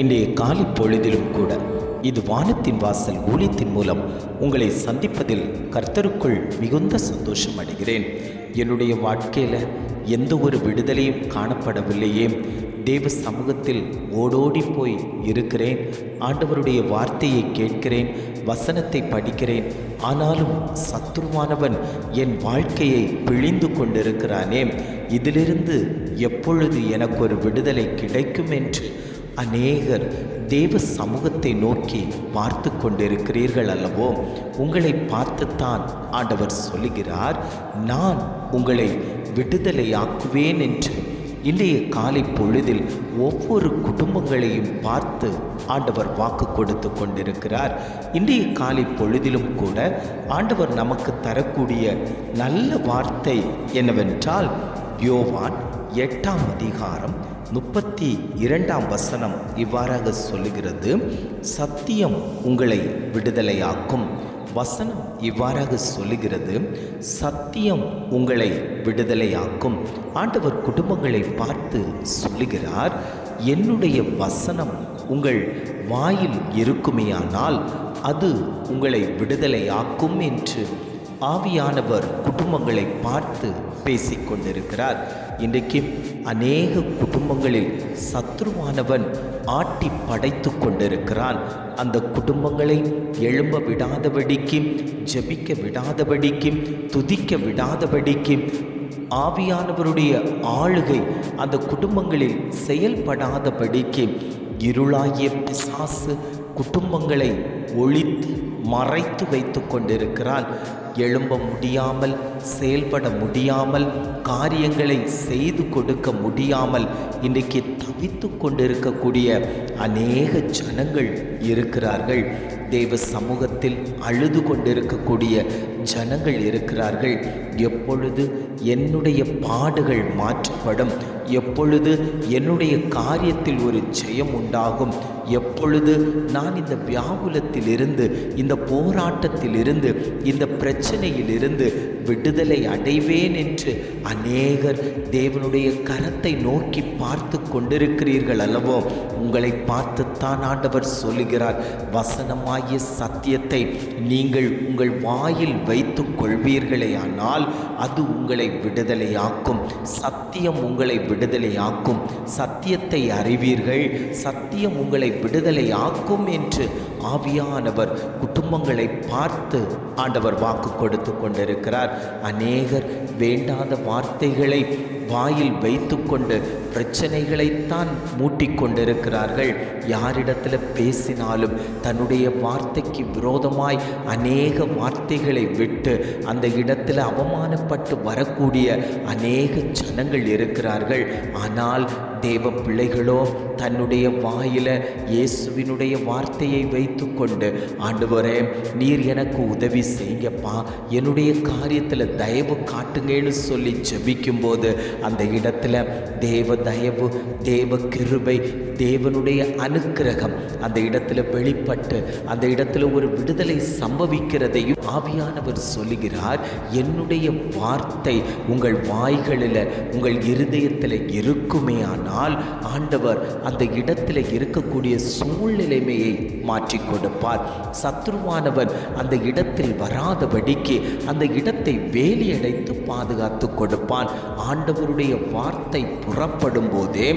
இன்றைய காலை பொழுதிலும் கூட இது வானத்தின் வாசல் ஊழியத்தின் மூலம் உங்களை சந்திப்பதில் கர்த்தருக்குள் மிகுந்த சந்தோஷம் அடைகிறேன். என்னுடைய வாழ்க்கையில் எந்த ஒரு விடுதலையும் காணப்படவில்லையே. தேவ சமூகத்தில் ஓடோடி போய் இருக்கிறேன். ஆண்டவருடைய வார்த்தையை கேட்கிறேன் வசனத்தை படிக்கிறேன். ஆனாலும் சத்துருவானவன் என் வாழ்க்கையை பிழிந்து கொண்டிருக்கிறானே. இதிலிருந்து எப்பொழுது எனக்கு ஒரு விடுதலை கிடைக்கும் என்று அநேகர் தேவ சமூகத்தை நோக்கி பார்த்து கொண்டிருக்கிறீர்கள் அல்லவோ உங்களை பார்த்துத்தான் ஆண்டவர் சொல்லுகிறார் நான் உங்களை விடுதலையாக்குவேன் என்று. இன்றைய காலை பொழுதில் ஒவ்வொரு குடும்பங்களையும் பார்த்து ஆண்டவர் வாக்கு கொடுத்து கொண்டிருக்கிறார். இன்றைய காலை பொழுதிலும் கூட ஆண்டவர் நமக்கு தரக்கூடிய நல்ல வார்த்தை என்னவென்றால் யோவான் எட்டாம் அதிகாரம் முப்பத்தி இரண்டாம் வசனம் இவ்வாறாக சொல்லுகிறது சத்தியம் உங்களை விடுதலையாக்கும். வசனம் இவ்வாறாக சொல்லுகிறது சத்தியம் உங்களை விடுதலையாக்கும். ஆண்டவர் குடும்பங்களை பார்த்து சொல்லுகிறார் என்னுடைய வசனம் உங்கள் வாயில் இருக்குமேயானால் அது உங்களை விடுதலையாக்கும் என்று ஆவியானவர் குடும்பங்களை பார்த்து பேசிக்கொண்டிருக்கிறார். இன்றைக்கு அநேக குடும்பங்களில் சத்ருவானவன் ஆட்டி படைத்து கொண்டிருக்கிறான். அந்த குடும்பங்களை எழும்ப விடாதபடிக்கு ஜெபிக்க விடாதபடிக்கு துதிக்க விடாதபடிக்கு ஆவியானவருடைய ஆளுகை அந்த குடும்பங்களில் செயல்படாதபடிக்கு இருளாகிய பிசாசு குடும்பங்களை ஒழித்து மறைத்து வைத்து கொண்டிருக்கிறான். எழும்ப முடியாமல் செயல்பட முடியாமல் காரியங்களை செய்து கொடுக்க முடியாமல் இன்றைக்கு தவித்து கொண்டிருக்கக்கூடிய அநேக ஜனங்கள் இருக்கிறார்கள். தெய்வ சமூகத்தில் அழுது கொண்டிருக்கக்கூடிய ஜனங்கள் இருக்கிறார்கள். எப்பொழுது என்னுடைய பாடுகள் மாற்றப்படும் எப்பொழுது என்னுடைய காரியத்தில் ஒரு ஜெயம் உண்டாகும் எப்பொழுது நான் இந்த வியாகுலத்திலிருந்து இந்த போராட்டத்திலிருந்து இந்த பிரச்சனையிலிருந்து விடுதலை அடைவேன் என்று அநேகர் தேவனுடைய கரத்தை நோக்கி பார்த்து கொண்டிருக்கிறீர்கள் அல்லவோ? உங்களை பார்த்துத்தான் ஆண்டவர் சொல்லுகிறார். வசனமாகிய சத்தியத்தை நீங்கள் உங்கள் வாயில் வைத்து கொள்வீர்களே ஆனால் அது உங்களை விடுதலையாக்கும். சத்தியம் உங்களை விடுதலையாக்கும். சத்தியத்தை அறிவீர்கள். சத்தியம் உங்களை விடுதலையாக்கும் என்று ஆவியானவர் குடும்பங்களை பார்த்து ஆண்டவர் வாக்கு கொடுத்து கொண்டிருக்கிறார். அநேகர் வேண்டாத வார்த்தைகளை வாயில் வைத்து கொண்டு பிரச்சனைகளைத்தான் மூட்டிக்கொண்டிருக்கிறார்கள் யாரிடத்தில் பேசினாலும் தன்னுடைய வார்த்தைக்கு விரோதமாய் அநேக வார்த்தைகளை விட்டு அந்த இடத்துல அவமானப்பட்டு வரக்கூடிய அநேக ஜனங்கள் இருக்கிறார்கள். ஆனால் தேவ பிள்ளைகளோ தன்னுடைய வாயில இயேசுவினுடைய வார்த்தையை வைத்துக்கொண்டு ஆண்டவரே நீர் எனக்கு உதவி செய்யப்பா. என்னுடைய காரியத்தில் தயவு காட்டுங்கன்னு சொல்லி ஜெபிக்கும்போது அந்த இடத்துல தேவ தயவு தேவ கிருபை தேவனுடைய அனுக்கிரகம் அந்த இடத்துல வெளிப்பட்டு அந்த இடத்துல ஒரு விடுதலை சம்பவிக்கிறதையும் ஆவியானவர் சொல்லுகிறார். என்னுடைய வார்த்தை உங்கள் வாய்களில் உங்கள் இருதயத்தில் இருக்குமே ஆனால் ஆண்டவர் அந்த இடத்துல இருக்கக்கூடிய சூழ்நிலைமையை மாற்றி கொடுப்பார். சத்ருவானவன் அந்த இடத்தில் வராதபடிக்கு அந்த இடத்தை வேலியடைத்து பாதுகாத்து கொடுப்பான். ஆண்டவருடைய வார்த்தை புறப்படும் போதே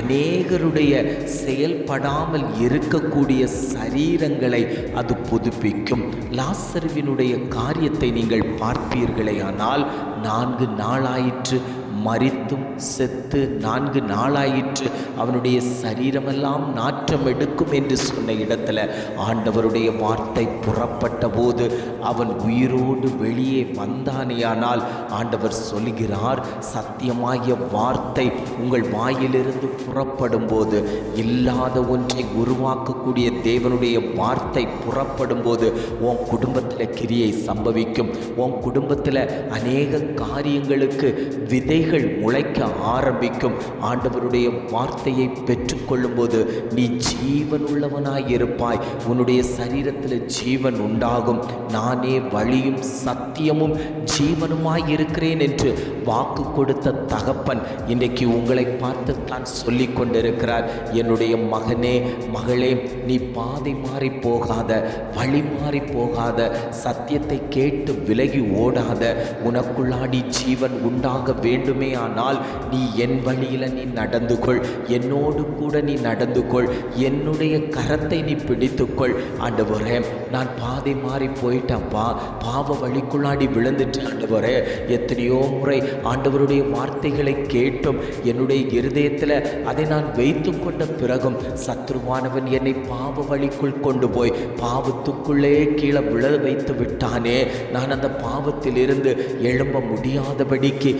அநேகருடைய செயல்படாமல் இருக்கக்கூடிய சரீரங்களை அது புதுப்பிக்கும். லாசருவினுடைய காரியத்தை நீங்கள் பார்ப்பீர்களேயானால் நான்கு நாளாயிற்று மறித்தும் செத்து நான்கு நாளாயிற்று. அவனுடைய சரீரமெல்லாம் நாற்றம் எடுக்கும் என்று சொன்ன இடத்துல ஆண்டவருடைய வார்த்தை புறப்பட்ட போது அவன் உயிரோடு வெளியே வந்தானேயானால் ஆண்டவர் சொல்லுகிறார் சத்தியமாகிய வார்த்தை உங்கள் வாயிலிருந்து புறப்படும் போது இல்லாத ஒன்றை உருவாக்கக்கூடிய தேவனுடைய வார்த்தை புறப்படும் போது உன் குடும்பத்தில் கிரியை சம்பவிக்கும். உன் குடும்பத்தில் அநேக காரியங்களுக்கு விதை விதைகள் முளைக்க ஆரம்பிக்கும். ஆண்டவருடைய வார்த்தையை பெற்றுக்கொள்ளும்போது நீ ஜீவன் உள்ளவனாய் இருப்பாய் உன்னுடைய சரீரத்தில் ஜீவன் உண்டாகும். நானே வழியும் சத்தியமும் ஜீவனுமாய் இருக்கிறேன் என்று வாக்கு கொடுத்த தகப்பன் இன்றைக்கு உங்களை பார்த்து தான் சொல்லி கொண்டிருக்கிறார். என்னுடைய மகனே மகளே நீ பாதை மாறி போகாத வழி மாறி போகாத சத்தியத்தை கேட்டு விலகி ஓடாத. உனக்குள்ளாடி ஜீவன் உண்டாக வேண்டும் வேண்டுமேயானால் நீ என் வழியில் நீ நடந்து கொள் என்னோடு கூட நீ நடந்து கொள் என்னுடைய கரத்தை நீ பிடித்துக்கொள். ஆண்டவரே நான் பாதை மாறி போயிட்டப்பா பாவ வழிக்குள்ளாடி விழுந்துட்டு ஆண்டவரே. எத்தனையோ முறை ஆண்டவருடைய வார்த்தைகளை கேட்டும். என்னுடைய இருதயத்தில் அதை நான் வைத்து கொண்ட பிறகும் சத்ருவானவன் என்னை பாவ வழிக்குள் கொண்டு போய் பாவத்துக்குள்ளே கீழே விழ வைத்து விட்டானே. நான் அந்த பாவத்திலிருந்து எழும்ப முடியாதபடிக்கு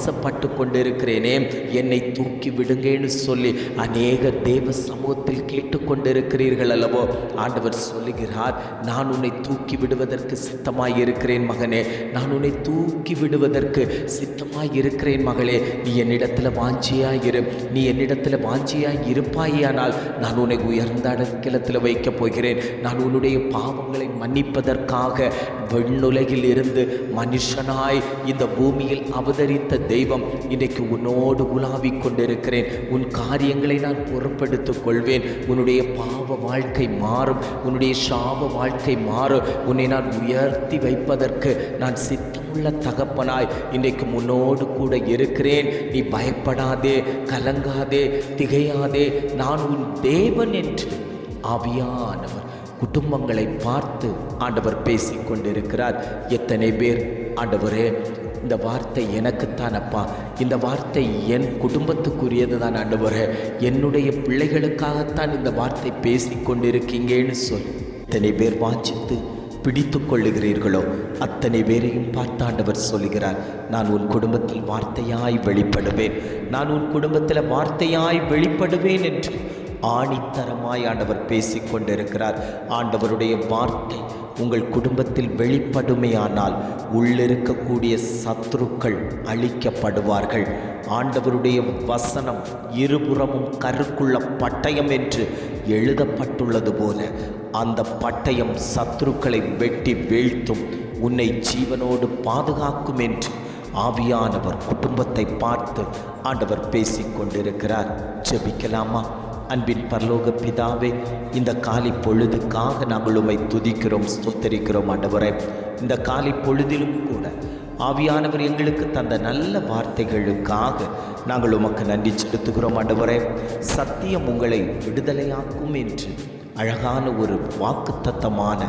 ஆசைப்பட்டு கொண்டிருக்கிறேனே என்னை தூக்கி விடுங்கன்னு சொல்லி அநேக தேவ சமூகத்தில் கேட்டுக்கொண்டிருக்கிறீர்கள் அல்லவோ? ஆண்டவர் சொல்லுகிறார் நான் உன்னை தூக்கி விடுவதற்கு சித்தமாய் இருக்கிறேன் மகனே. நான் உன்னை தூக்கி விடுவதற்கு சித்தமாய் இருக்கிறேன் மகளே. நீ என்னிடத்தில் வாஞ்சியாய் இரு நீ என்னிடத்தில் வாஞ்சியாய் இருப்பாயானால் நான் உன்னை உயர்ந்த அடக்கிலத்தில் வைக்கப் போகிறேன். நான் உன்னுடைய பாவங்களை மன்னிப்பதற்காக வெண்ணுலகில் இருந்து மனுஷனாய் இந்த பூமியில் அவதரித்த தெய்வம் இன்றைக்கு உன்னோடு உலாவிக் கொண்டிருக்கிறேன் உன் காரியங்களை நான் பொருட்படுத்திக் கொள்வேன் உன்னுடைய பாவ வாழ்க்கை மாறும். உன்னுடைய சாப வாழ்க்கை மாறும். உன்னை நான் உயர்த்தி வைப்பதற்கு நான் சித்தமுள்ள தகப்பனாய் இன்றைக்கு முன்னோடு கூட இருக்கிறேன். நீ பயப்படாதே கலங்காதே திகையாதே. நான் உன் தேவன் என்று ஆவியானவர் குடும்பங்களை பார்த்து ஆண்டவர் பேசி கொண்டிருக்கிறார் எத்தனை பேர் ஆண்டவரே இந்த வார்த்தை எனக்குத்தானப்பா? இந்த வார்த்தை என் குடும்பத்துக்குரியது தான் ஆண்டவரே. என்னுடைய பிள்ளைகளுக்காகத்தான் இந்த வார்த்தை பேசிக்கொண்டிருக்கீங்கன்னு கொண்டிருக்கீங்கன்னு இத்தனை எத்தனை பேர் வாஞ்சித்து பிடித்து கொள்ளுகிறீர்களோ? அத்தனை பேரையும் பார்த்தாண்டவர் சொல்கிறார் சொல்லுகிறார் நான் உன் குடும்பத்தில் வார்த்தையாய் வெளிப்படுவேன். நான் உன் குடும்பத்தில் வார்த்தையாய் வெளிப்படுவேன் என்று. ஆணித்தரமாய் ஆண்டவர் பேசிக்கொண்டிருக்கிறார். ஆண்டவருடைய வார்த்தை உங்கள் குடும்பத்தில் வெளிப்படுமையானால் உள்ளிருக்கக்கூடிய சத்துருக்கள் அழிக்கப்படுவார்கள். ஆண்டவருடைய வசனம் இருபுறமும் கருக்குள்ள பட்டயம் என்று எழுதப்பட்டுள்ளது போல அந்த பட்டயம் சத்துருக்களை வெட்டி வீழ்த்தும். உன்னை ஜீவனோடு பாதுகாக்கும் என்று ஆவியானவர் குடும்பத்தை பார்த்து ஆண்டவர் பேசிக் கொண்டிருக்கிறார் ஜெபிக்கலாமா? அன்பின் பரலோக பிதாவே இந்த காலை பொழுதுக்காக நாங்கள் உம்மை துதிக்கிறோம் ஸ்தோத்தரிக்கிறோம் ஆண்டவரே. இந்த காலை பொழுதிலும் கூட ஆவியானவர் எங்களுக்கு தந்த நல்ல வார்த்தைகளுக்காக நாங்கள் உமக்கு நன்றி செலுத்துகிறோம் ஆண்டவரே. சத்தியம் உங்களை விடுதலையாக்கும் என்று அழகான ஒரு வாக்குத்தத்தமான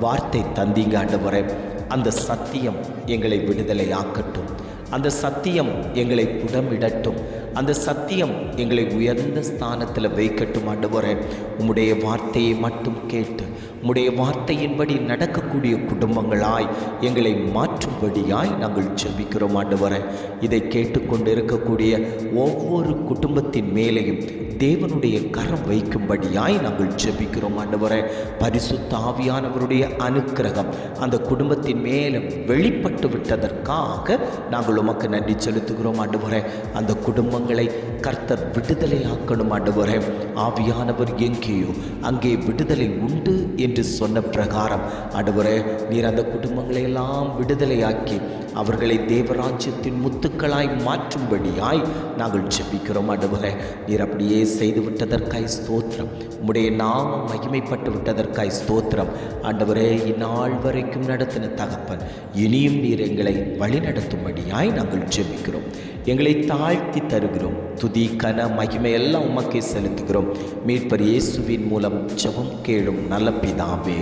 வார்த்தை தந்தீங்க ஆண்டவரே. அந்த சத்தியம் எங்களை விடுதலையாக்கட்டும். அந்த சத்தியம் எங்களை புடமிடட்டும். அந்த சத்தியம் எங்களை உயர்ந்த ஸ்தானத்தில் வைக்கட்டும் ஆண்டவரே. உம்முடைய வார்த்தையை மட்டும் கேட்டு உம்முடைய வார்த்தையின்படி நடக்கக்கூடிய குடும்பங்களாய் எங்களை மாற்றும்படியாய் நாங்கள் ஜெபிக்கிறோம் ஆண்டவரே. இதை கேட்டுக்கொண்டு இருக்கக்கூடிய ஒவ்வொரு குடும்பத்தின் மேலேயும் தேவனுடைய கரம் வைக்கும்படியாய் நாங்கள் ஜெபிக்கிறோம் ஆண்டவரே. பரிசுத்த ஆவியானவருடைய அனுக்கிரகம் அந்த குடும்பத்தின் மேலும் வெளிப்பட்டு விட்டதற்காக நாங்கள் உமக்கு நன்றி செலுத்துகிறோம் ஆண்டவரே. அந்த குடும்பங்களை கர்த்தர் விடுதலையாக்கணும் ஆண்டவரே. ஆவியானவர் எங்கேயோ அங்கே விடுதலை உண்டு என்று சொன்ன பிரகாரம் ஆண்டவரே நீர் அந்த குடும்பங்களை எல்லாம் விடுதலையாக்கி அவர்களை தேவராஜ்யத்தின் முத்துக்களாய் மாற்றும்படியாய் நாங்கள் ஜெபிக்கிறோம் ஆண்டவரே. நீர் அப்படியே செய்து விட்டதற்காய் ஸ்தோத்திரம். உம்முடைய நாமம் மகிமைப்பட்டு விட்டதற்காய் ஸ்தோத்திரம். ஆண்டவரே இந்நாள் வரைக்கும் நடத்தின தகப்பன் இனியும் நீர் எங்களை வழிநடத்தும்படியாய் நாங்கள் ஜெபிக்கிறோம். எங்களை தாழ்த்தி தருகிறோம். துதி கன மகிமை எல்லாம் உமக்கே செலுத்துகிறோம். மீட்பர் இயேசுவின் மூலம் ஜெபம் கேளும் நல்ல பிதாவே.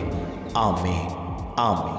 ஆமே ஆமே